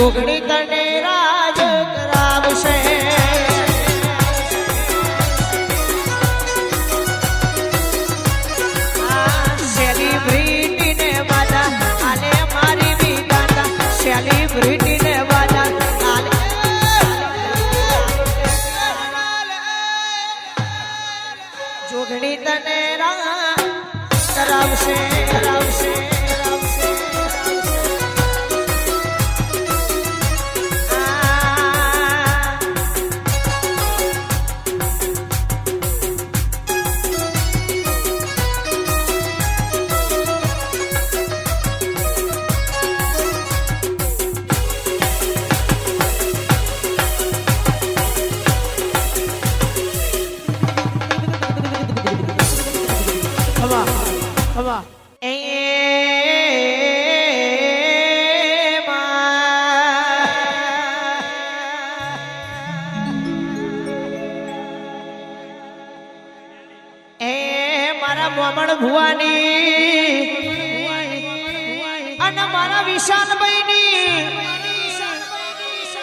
ಸುಗಣಿ ભુવાની. અને મારા વિશાલભાઈની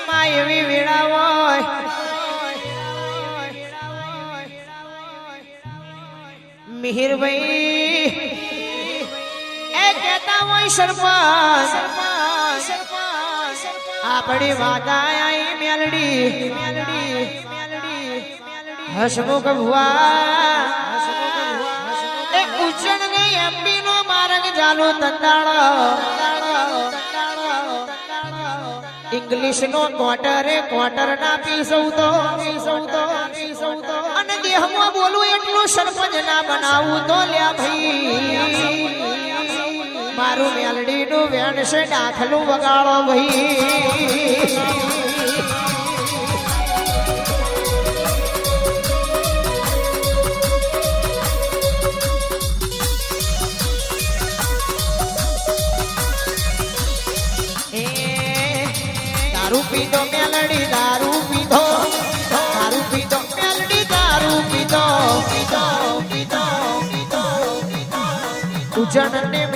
માં એવી વેળા હોય. મિહિરભાઈ, એ કહેતા હોય સરપંચ, આપણી મેલડી મેલડી, હસમુખ ભુવા. એ ઉજ્જૈન ને એમપી નો માર્ગ ચાલુ તંદાળો ઇંગ્લિશ નો ક્વાર્ટરે ક્વાર્ટર ના પીસવ તો તો પીસવ તો અને દેહમાં બોલું એટલું સરપંચ ના બનાવું તો લ્યા ભાઈ. મારું મેલડી નું વેણ છે દાખલું વગાડો ભાઈ. દારૂ પીધો મેલડી દારૂ પીધો દારૂ પીધો મેલડી દારૂ પીધો પીધો પીધો પીધો ઉજન ને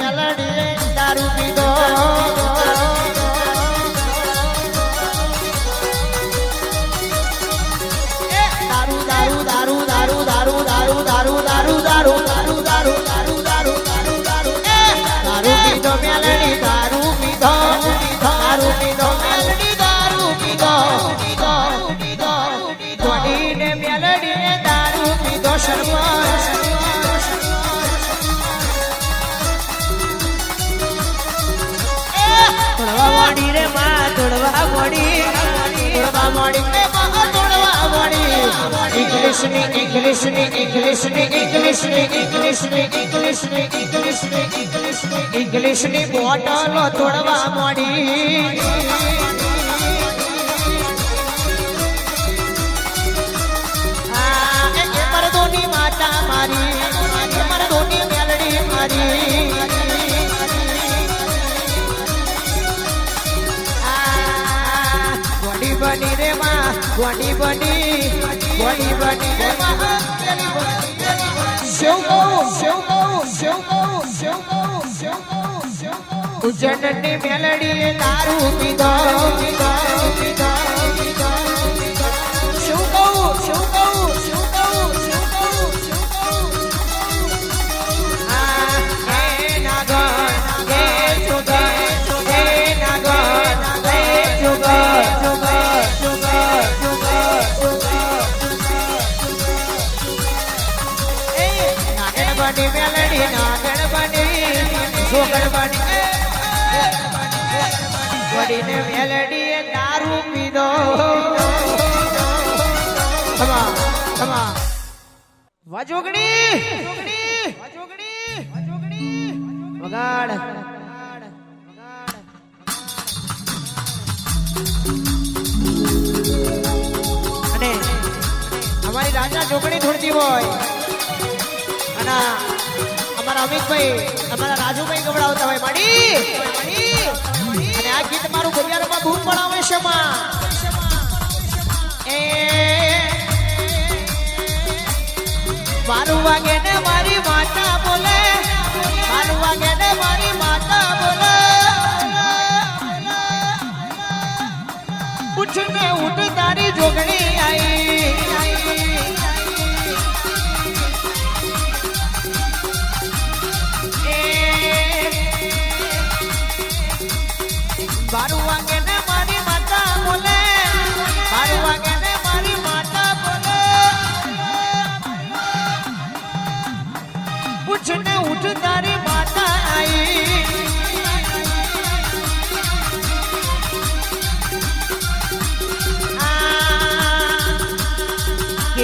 મોડી રે માં તોડવા મોડી. તોડવા મોડી રે માં તોડવા મોડી. ઇંગ્લિશની ઇંગ્લિશની ઇંગ્લિશની ઇંગ્લિશની ઇંગ્લિશની ઇંગ્લિશની ઇંગ્લિશની ઇંગ્લિશની ઇંગ્લિશની બોટલો તોડવા મોડી. બની રે માં બોડી બની બોડી બની રે માં ઉજનની મેલડી દારૂ પીધો પીધો પીધો. બની વડીને મેલડી એ દારૂ પીધો વાજોગણી, વગાડ. અને અમારી રાજા જોગણી ધૂળતી હોય. અને અમારા અમિતભાઈ, અમારા રાજુભાઈ ગવડાવતા હોય. માડી. અને આ ગીત મારું ગરિયારોમાં બૂમ પડાવે છે મારું વાગે ને મારી માતા.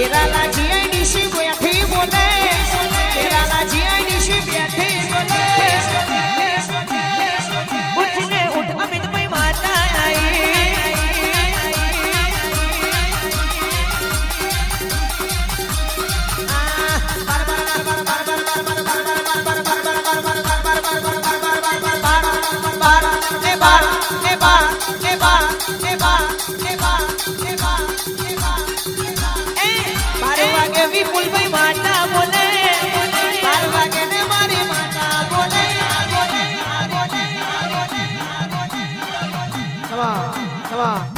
la la 是吧是吧。